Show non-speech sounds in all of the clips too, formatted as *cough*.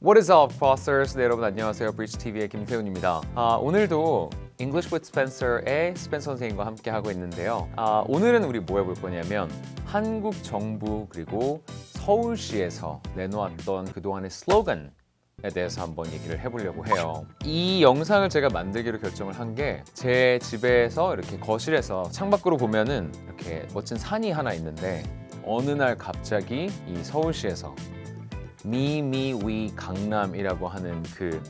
What is up, Fosters? 네, 여러분 안녕하세요. 브리치 TV의 김태훈입니다. 아, 오늘도 English with Spencer의 스펜서 선생님과 함께 하고 있는데요. 아, 오늘은 우리 뭐 해볼 거냐면 한국 정부 그리고 서울시에서 내놓았던 그동안의 슬로건에 대해서 한번 얘기를 해보려고 해요. 이 영상을 제가 만들기로 결정을 한 게 제 집에서 이렇게 거실에서 창밖으로 보면은 이렇게 멋진 산이 하나 있는데 어느 날 갑자기 이 서울시에서 미미위 강남이라고 하는 그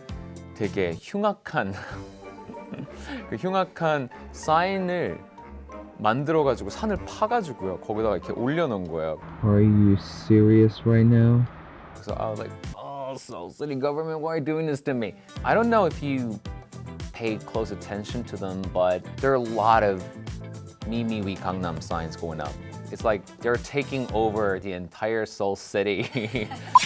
되게 흉악한 *laughs* 그 흉악한 사인을 만들어 가지고 산을 파 가지고요. 거기다가 이렇게 올려 놓은 거예요. Are you serious right now? So I was like, "Oh, so city government, why are you doing this to me?" I don't know if you pay close attention to them, but there are a lot of 미미위 강남 signs going up. It's like they're taking over the entire Seoul city.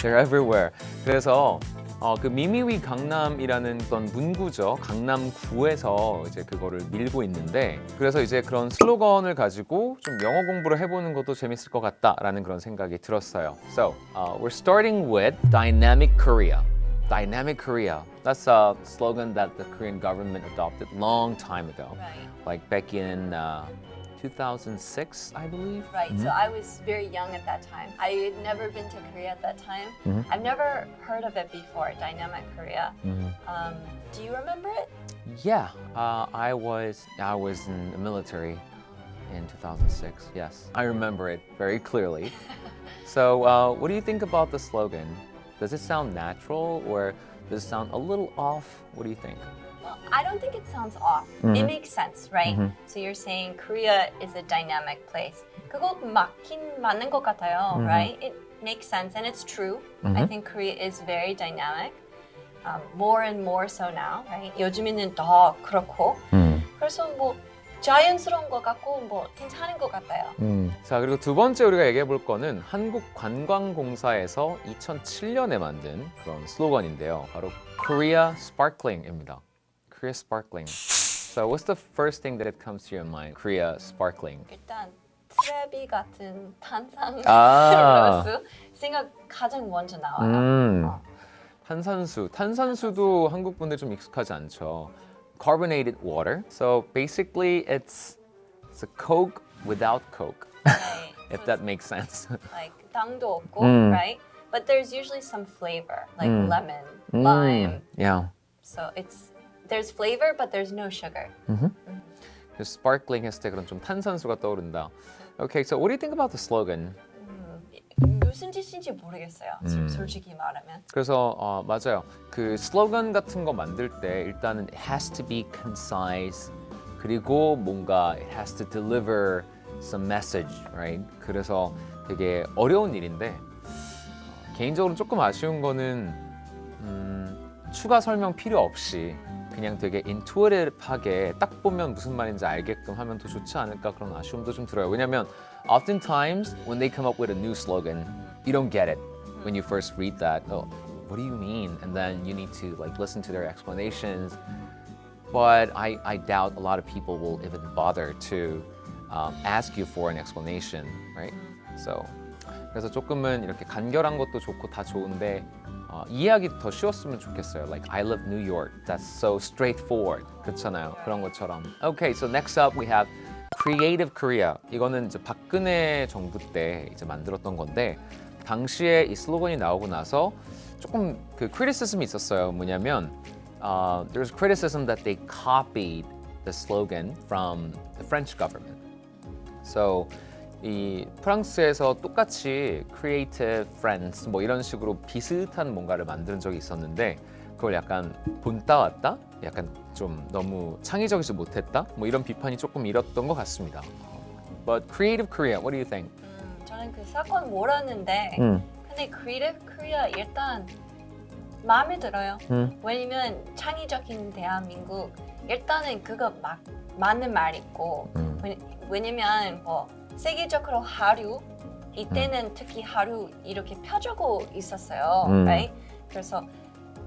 they're everywhere. 그래서 어, 그 미미위 강남이라는 어떤 문구죠. 강남구에서 이제 그거를 밀고 있는데 그래서 이제 그런 슬로건을 가지고 좀 영어 공부를 해보는 것도 재밌을 것 같다라는 그런 생각이 들었어요. So uh, we're starting with Dynamic Korea. Dynamic Korea. That's a slogan that the Korean government adopted long time ago, Right. like back in uh, 2006, I believe. Right. So I was very young at that time. I had never been to Korea at that time. I've never heard of it before, Dynamic Korea. Um, do you remember it? Yeah, uh, I was I was in the military in 2006. Yes, I remember it very clearly. *laughs* so, uh, what do you think about the slogan? Does it sound natural or does it sound a little off? What do you think? I don't think it sounds off. It makes sense, right? So you're saying Korea is a dynamic place. 그거 맞긴 맞는 것 같아요, right? It makes sense and it's true. I think Korea is very dynamic. Um, more and more so now, right? 요즘에는 더 그렇고. 그래서 뭐 자연스러운 것 같고 뭐 괜찮은 것 같아요. 자 그리고 두 번째 우리가 얘기해 볼 거는 한국관광공사에서 2007년에 만든 그런 슬로건인데요. 바로 Korea Sparkling입니다. Korea Sparkling. So what's the first thing that it comes to your mind? Korea Sparkling. 일단 트레비 같은 탄산 *laughs* 아. 음료수 생각 가장 먼저 나와요. 음. 어. 탄산수. 탄산수도 한국 분들 좀 익숙하지 않죠. Carbonated water. So basically it's it's a Coke without Coke. 네. *laughs* If So that makes sense. it's like 당도 없고, 음. right? But there's usually some flavor, like 음. lemon, 음, lime. Yeah. So it's there's flavor, but there's no sugar. 그 sparkling 했을 때 그런 좀 탄산수가 떠오른다. Okay, so what do you think about the slogan? 무슨 뜻인지 모르겠어요. 음. 솔직히 말하면. 그래서 어, 맞아요. 그 슬로건 같은 거 만들 때 일단은 it has to be concise 그리고 뭔가 it has to deliver some message, right? 그래서 되게 어려운 일인데 어, 개인적으로 조금 아쉬운 거는 음, 추가 설명 필요 없이 그냥 되게 intuitive하게 딱 보면 무슨 말인지 알게끔 하면 더 좋지 않을까 그런 아쉬움도 좀 들어요. 왜냐면 oftentimes when they come up with a new slogan, you don't get it when you first read that. Oh, what do you mean? And then you need to like listen to their explanations. But I, I doubt a lot of people will even bother to um, ask you for an explanation, right? So 그래서 조금은 이렇게 간결한 것도 좋고 다 좋은데 어, 이해하기 더 쉬웠으면 좋겠어요. Like I love New York. That's so straightforward. 그렇잖아요. 그런 것처럼. Okay, so next up we have Creative Korea. 이거는 이제 박근혜 정부 때 이제 만들었던 건데 당시에 이 슬로건이 나오고 나서 조금 그 criticism이 있었어요. 뭐냐면 uh, there's criticism that they copied the slogan from the French government. So 이 프랑스에서 똑같이 creative friends 뭐 이런 식으로 비슷한 뭔가를 만든 적이 있었는데 그걸 약간 본따 왔다? 약간 좀 너무 창의적이지 못했다? 뭐 이런 비판이 조금 일었던 것 같습니다. But creative Korea, what do you think? 음, 저는 그 사건 몰랐는데 음. 근데 Creative Korea 일단 마음에 들어요. 음. 왜냐면 창의적인 대한민국 일단은 그거 막 맞는 말 있고 음. 왜- 왜냐면 뭐 세계적으로 하루 이때는 특히 하루 이렇게 펴주고 있었어요, 음. right? 그래서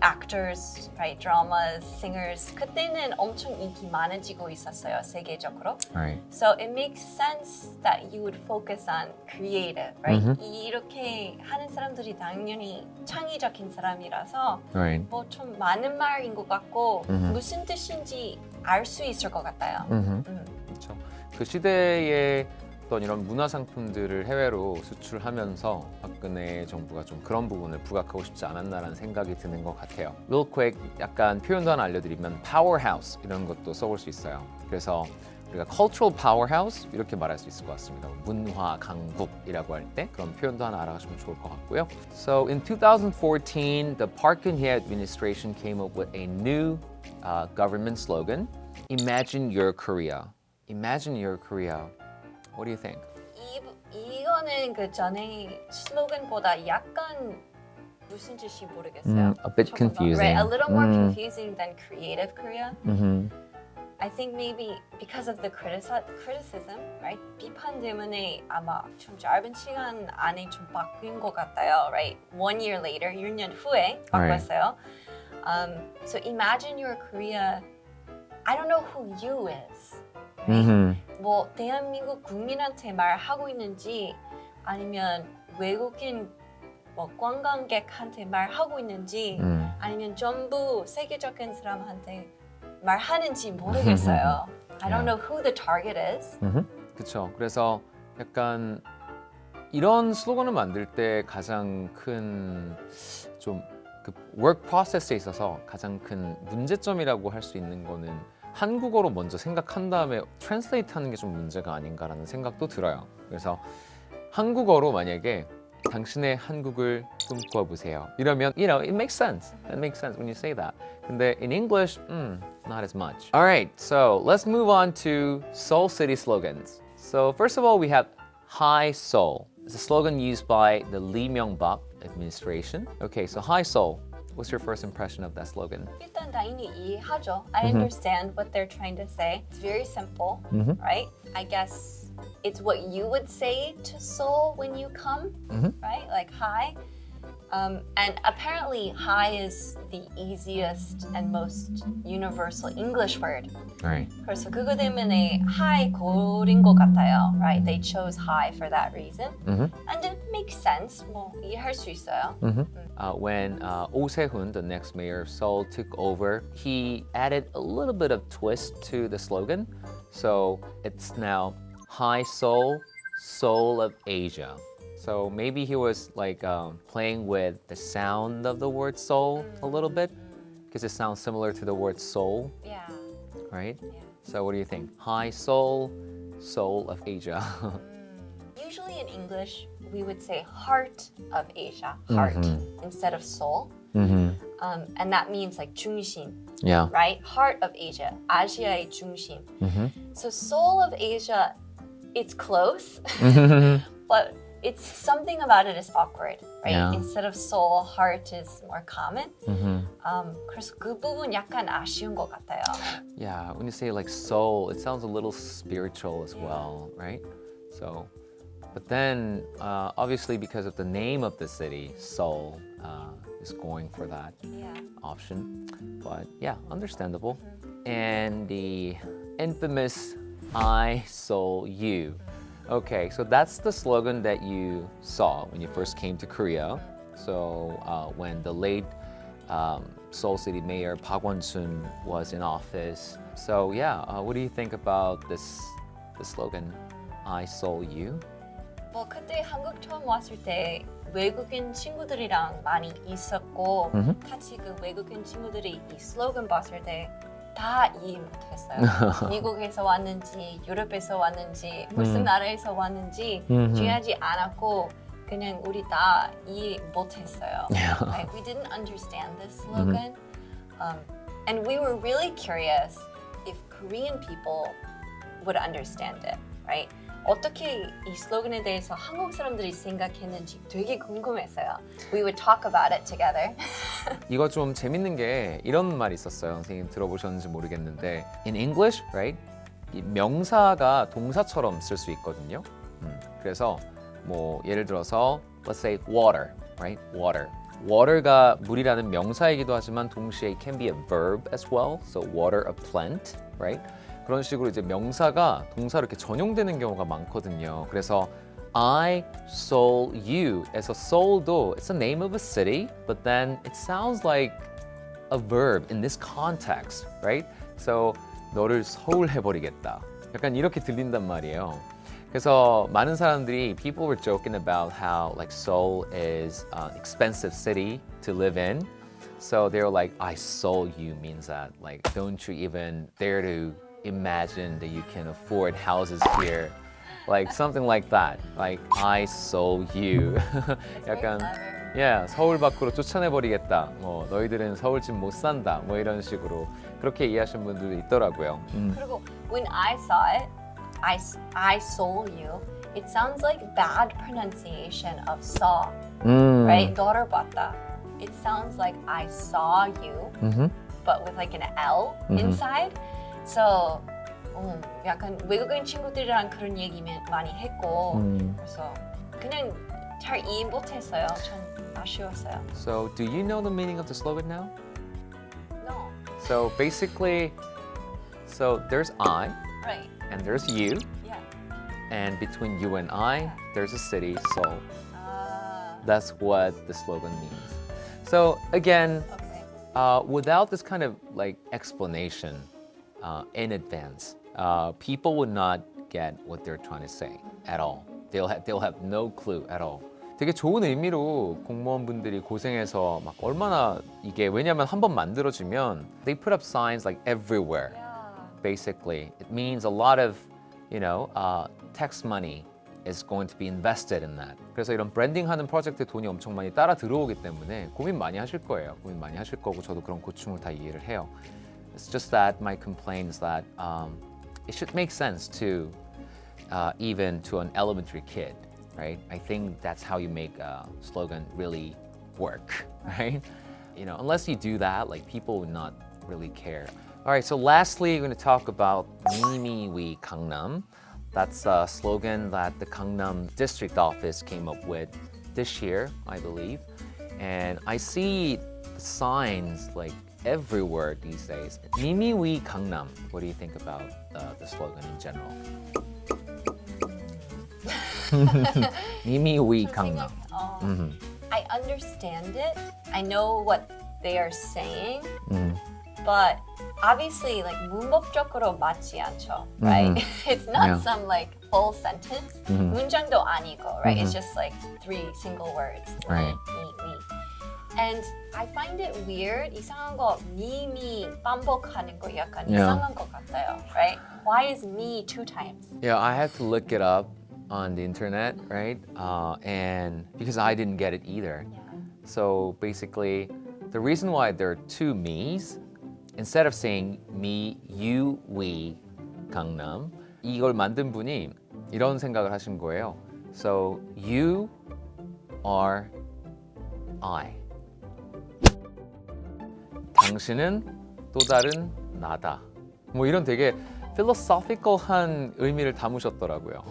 actors, right, dramas, singers 그때는 엄청 인기 많아지고 있었어요 세계적으로. Right. So it makes sense that you would focus on creative, right? 이렇게 하는 사람들이 당연히 창의적인 사람이라서 Right. 뭐 좀 많은 말인 것 같고 음흠. 무슨 뜻인지 알 수 있을 것 같아요. 음. 음. 그렇죠. 그 시대의 어떤 이런 문화 상품들을 해외로 수출하면서 박근혜 정부가 좀 그런 부분을 부각하고 싶지 않았나라는 생각이 드는 것 같아요. Real quick 약간 표현도 하나 알려드리면 powerhouse 이런 것도 써볼 수 있어요. 그래서 우리가 cultural powerhouse 이렇게 말할 수 있을 것 같습니다. 문화 강국이라고 할 때 그런 표현도 하나 알아가시면 좋을 것 같고요. So in 2014, the Park Geun-hye administration came up with a new uh, government slogan: "Imagine your Korea." Imagine your Korea. What do you think? 이, 이거는 그 전에 슬로건보다 약간 무슨 뜻이 모르겠어요. Mm, a bit 조금 더- confusing. Right, a little more Mm. confusing than creative Korea. Mm-hmm. I think maybe because of the critici- criticism, right? 비판 때문에 아마 좀 짧은 시간 안에 좀 바뀐 것 같아요, right? One year later, 6년 후에 바꿨어요. Um, so imagine your Korea. I don't know who you is. Right? Mm-hmm. 뭐 대한민국 국민한테 말하고 있는지 아니면 외국인 뭐 관광객한테 말하고 있는지 음. 아니면 전부 세계적인 사람한테 말하는지 모르겠어요. *laughs* I don't know who the target is. 그렇죠. 그래서 약간 이런 슬로건을 만들 때 가장 큰좀그 work process에 있어서 가장 큰 문제점이라고 할 수 있는 거는 한국어로 먼저 생각한 다음에 translate 하는 게 좀 문제가 아닌가라는 생각도 들어요. 그래서 한국어로 만약에 당신의 한국을 꿈꿔 보세요. 이러면 you know it makes sense. That makes sense when you say that. 근데 in English, mm, not as much. All right, so let's move on to Seoul City slogans. So first of all, we have High Seoul. It's a slogan used by the Lee Myung-bak administration. Okay, so High Seoul. What's your first impression of that slogan? 일단 당연히 이해하죠. I understand what they're trying to say. It's very simple, right? I guess it's what you would say to Seoul when you come, right? Like hi. Um, and apparently, hi is the easiest and most universal English word. Right. 그래서 그거 때문에 hi 고른 것 같아요, right? They chose hi for that reason, Mhm. and it makes sense. 뭐 이해할 수 있어요. Uh, when uh, Oh Se-hoon, the next mayor of Seoul, took over, he added a little bit of twist to the slogan. So it's now High Seoul, Soul of Asia. So maybe he was like um, playing with the sound of the word soul a little bit because it sounds similar to the word soul, Yeah. right? Yeah. So what do you think? High Soul, Soul of Asia. *laughs* Usually in English, we would say heart of Asia, heart, instead of soul. Um, and that means like 중심, yeah. right? Heart of Asia, 아시아의 중심. So soul of Asia, it's close, *laughs* but it's something about it is awkward, right? Yeah. Instead of soul, heart is more common. Um, 그래서 그 부분 약간 아쉬운 것 같아요. Yeah, when you say like soul, it sounds a little spiritual as well, right? So, but then uh, obviously because of the name of the city, Seoul uh, is going for that Yeah. option. But yeah, understandable. And the infamous I Soul You. Okay, so that's the slogan that you saw when you first came to Korea. So uh, when the late um, Seoul City Mayor Park Won-sun was in office. So yeah, uh, what do you think about this the slogan I Soul You? 뭐 그때 한국 처음 왔을 때 외국인 친구들이랑 많이 있었고 같이 그 외국인 친구들이 이 슬로건 봤을 때 다 이해 못했어요. 미국에서 왔는지 유럽에서 왔는지 무슨 나라에서 왔는지 중요하지 않았고 그냥 우리 다 이해 못했어요. Right? We didn't understand this slogan, um, and we were really curious if Korean people would understand it, right? 어떻게 이 슬로건에 대해서 한국 사람들이 생각했는지 되게 궁금했어요. We would talk about it together. 이거 좀 재밌는 게 이런 말이 있었어요. 선생님 들어보셨는지 모르겠는데 in English, right? 이 명사가 동사처럼 쓸 수 있거든요. 음, 그래서 뭐 예를 들어서 let's say water, right? water. water가 물이라는 명사이기도 하지만 동시에 it can be a verb as well. So water a plant, right? 그런 식으로 이제 명사가 동사로 이렇게 전용되는 경우가 많거든요. 그래서 I sold you에서 sold도 it's the name of a city, but then it sounds like a verb in this context, right? So 너를 소울해버리겠다. 약간 이렇게 들린단 말이에요. 그래서 많은 사람들이 people were joking about how like Seoul is an expensive city to live in. So they were like, I sold you means that like don't you even dare to imagine that you can afford houses here. Like something like that. Like I sold you. *laughs* very 약간 clever. 예, 서울 밖으로 쫓아내버리겠다. 뭐 너희들은 서울집 못 산다. 뭐 이런 식으로 그렇게 이해하시는 분들도 있더라고요. 음. 그리고 when I saw it, I, s- I sold you. It sounds like bad pronunciation of saw, 음. right? 너를 봤다. It sounds like I saw you, 음흠. but with like an L Mhm. inside. So, 음, 약간 외국인 친구들이랑 그런 얘기 많이 했고, 음. 그래서 그냥 잘 이해 못했어요. 좀 아쉬웠어요. So, do you know the meaning of the slogan now? No, So basically, so there's I right? and there's you, Yeah. and between you and I, there's a city, Seoul. Ah, That's what the slogan means. So again, okay. uh, without this kind of like explanation uh, in advance, uh, people would not get what they're trying to say at all. They'll have, they'll have no clue at all. 되게 좋은 의미로 공무원분들이 고생해서 막 얼마나 이게 왜냐면 한 번 만들어지면 they put up signs like everywhere. Basically. It means a lot of, you know, uh, tax money is going to be invested in that. 그래서 이런 브랜딩하는 프로젝트에 돈이 엄청 많이 따라 들어오기 때문에 고민 많이 하실 거예요. 고민 많이 하실 거고 저도 그런 고충을 다 이해를 해요. It's just that my complaint is that um, it should make sense to uh, even to an elementary kid, right? I think that's how you make a slogan really work, *laughs* right? You know, unless you do that, like people would not really care. All right, so lastly, we're going to talk about Mimi We Gangnam. That's a slogan that the Gangnam district office came up with this year, I believe. And I see signs like everywhere these days. Mimi We Gangnam. What do you think about uh, the slogan in general? *laughs* Mimi We Gangnam. 어, Mhm. I understand it. I know what they are saying, 음. but obviously, like 문법적으로 맞지 않죠, right? *laughs* it's not Yeah. some like full sentence. 문장도 아니고, right? It's just like three single words. Right. Me, me. And I find it weird. 이상한 거 미미 반복하는 거 약간 Yeah. 이상한 것 같아요, right? Why is me two times? Yeah, I had to look it up on the internet, right? Uh, and because I didn't get it either. Yeah. So basically, the reason why there are two me's, instead of saying me, you, we, Gangnam, 이걸 만든 분이 이런 생각을 하신 거예요. So you are I. 당신은 또 다른 나다. 뭐 이런 되게 philosophical한 의미를 담으셨더라고요.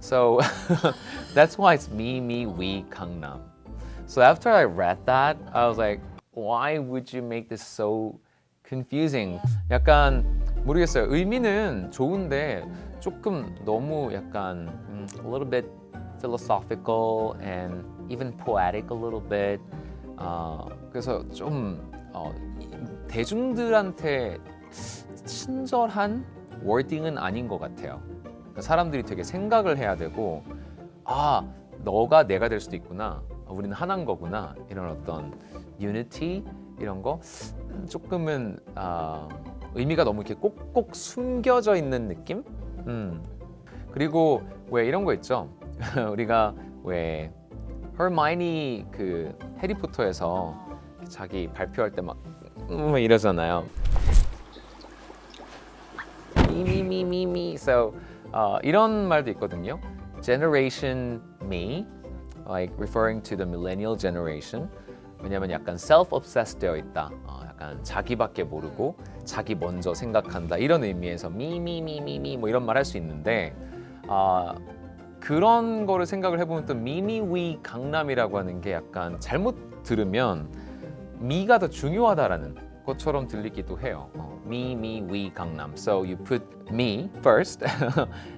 So that's why it's me, me, we, Gangnam. So after I read that, I was like, why would you make this so confusing? 약간 모르겠어요. 의미는 좋은데 조금 너무 약간 음, a little bit philosophical and even poetic a little bit. 어, 그래서 좀 어, 이- 대중들한테 친절한 워딩은 아닌 것 같아요. 그러니까 사람들이 되게 생각을 해야 되고 아 너가 내가 될 수도 있구나. 아, 우리는 하나인 거구나. 이런 어떤 유니티 이런 거? 조금은 아, 의미가 너무 이렇게 꼭꼭 숨겨져 있는 느낌? 음. 그리고 왜 이런 거 있죠? *laughs* 우리가 왜 hermione 그 해리포터에서 자기 발표할 때막 음, 이러잖아요 미미미미미. So 어, 이런 말도 있거든요. Generation me, like referring to the millennial generation. 왜냐면 약간 self-obsessed 되어 있다. 어, 약간 자기밖에 모르고 자기 먼저 생각한다 이런 의미에서 미미미미미 뭐 이런 말 할 수 있는데 어, 그런 거를 생각을 해보면 또 미미위 강남이라고 하는 게 약간 잘못 들으면 미가 더 중요하다라는 것처럼 들리기도 해요. 어, 미, 미, 위, 강남. So you put me first,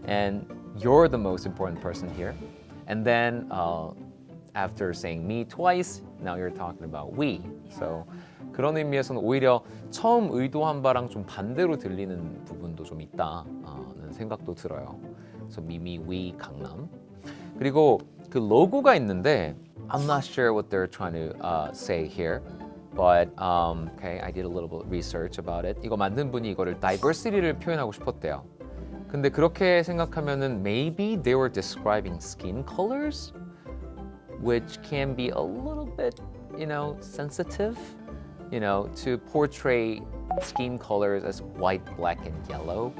and you're the most important person here. And then uh, after saying me twice, now you're talking about we. So 그런 의미에서는 오히려 처음 의도한 바랑 좀 반대로 들리는 부분도 좀 있다는 생각도 들어요. 그래서 미미, 위, 강남. 그리고 그 로고가 있는데 I'm not sure what they're trying to uh, say here. But um, okay, I did a little bit of research about it. 이거 만든 분이 이거를 diversity를 표현하고 싶었대요. 근데 그렇게 생각하면은 maybe they were describing skin colors, which can be a little bit, you know, sensitive, you know, to portray skin colors as white, black, and yellow.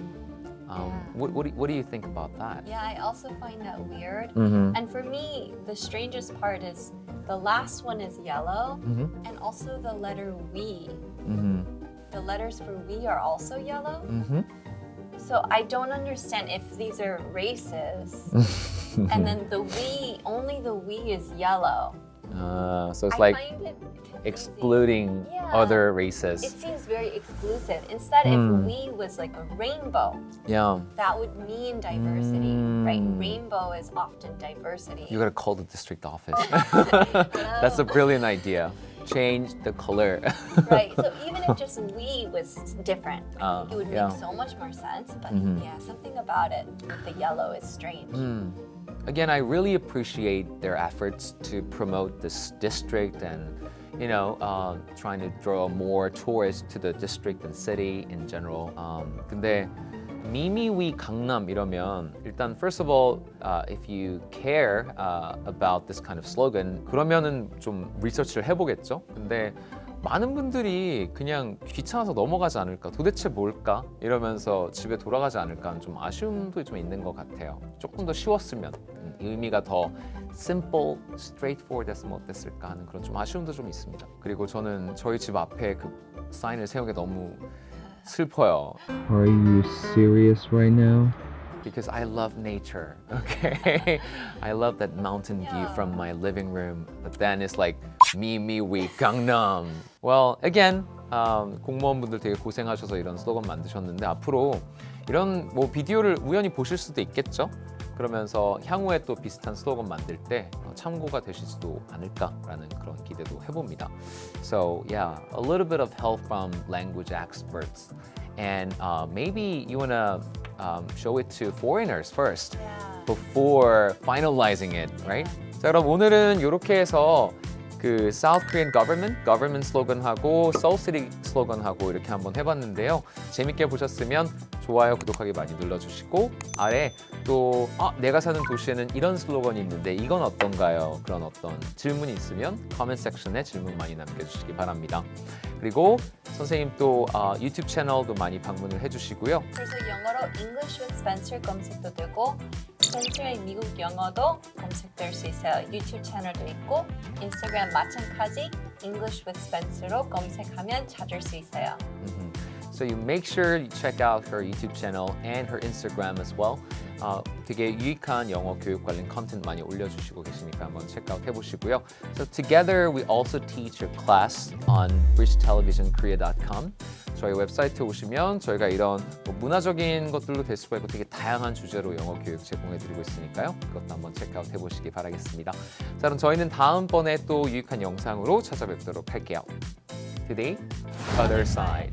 Um, Yeah. what, what, do, what do you think about that? Yeah, I also find that weird. Mm-hmm. And for me, the strangest part is the last one is yellow, Mm-hmm. and also the letter we. Mm-hmm. The letters for we are also yellow. Mm-hmm. So I don't understand if these are races. *laughs* and then the we, only the we is yellow. Uh, so it's I like excluding Yeah. other races. It seems very exclusive. Instead, Hmm. if we was like a rainbow, yeah. that would mean diversity, right? Mm. Rainbow is often diversity. You gotta call the district office. *laughs* That's a brilliant idea. Change the color. right. So *laughs* even if just we was different, Uh, it would yeah. make so much more sense. But Mhm. yeah, something about it with the yellow is strange. Hmm. Again, I really appreciate their efforts to promote this district and, you know, uh, trying to draw more tourists to the district and city in general. Um, 근데 미미위 강남 이러면 일단 first of all, uh, if you care uh, about this kind of slogan, 그러면은 좀 리서치를 해보겠죠. 근데 많은 분들이 그냥 귀찮아서 넘어가지 않을까? 도대체 뭘까? 이러면서 집에 돌아가지 않을까? 하는 좀 아쉬움도 좀 있는 것 같아요. 조금 더 쉬웠으면 음, 의미가 더 simple, straightforward 했으면 어땠을까? 하는 그런 좀 아쉬움도 좀 있습니다. 그리고 저는 저희 집 앞에 그 사인을 세운 게 너무 슬퍼요. Are you serious right now? Because I love nature. Okay, I love that mountain view from my living room. But then it's like me, me, we, Gangnam. Well, again, um, 공무원분들 되게 고생하셔서 이런 슬로건 만드셨는데 앞으로 이런 뭐 비디오를 우연히 보실 수도 있겠죠. 그러면서 향후에 또 비슷한 슬로건 만들 때 어, 참고가 되시지도 않을까라는 그런 기대도 해봅니다. So yeah, a little bit of help from language experts, and uh, maybe you wanna um, show it to foreigners first Yeah. before finalizing it, right? 자, 그럼 오늘은 이렇게 해서 그 South Korean government, government 슬로건하고 Seoul City 슬로건하고 이렇게 한번 해봤는데요. 재밌게 보셨으면 좋아요, 구독하기 많이 눌러주시고 아래 또 아, 내가 사는 도시에는 이런 슬로건이 있는데 이건 어떤가요? 그런 어떤 질문이 있으면 코멘트 섹션에 질문 많이 남겨주시기 바랍니다. 그리고 선생님 또 아, 유튜브 채널도 많이 방문을 해주시고요. 그래서 영어로 English with Spencer 검색도 되고 스펜서의 미국 영어도 검색될 수 있어요. 유튜브 채널도 있고 인스타그램 마찬가지 English with Spencer로 검색하면 찾을 수 있어요. So you make sure you check out her YouTube channel and her Instagram as well. 어, 되게 유익한 영어 교육 관련 컨텐츠 많이 올려주시고 계시니까 한번 체크아웃 해보시고요. So together we also teach a class on bridgetelevisionkorea.com. 저희 웨브사이트에 오시면 저희가 이런 뭐 문화적인 것들도 될 수가 있고 되게 다양한 주제로 영어 교육 제공해드리고 있으니까요. 그것도 한번 체크아웃 해보시기 바라겠습니다. 자 그럼 저희는 다음번에 또 유익한 영상으로 찾아뵙도록 할게요. Today, other side.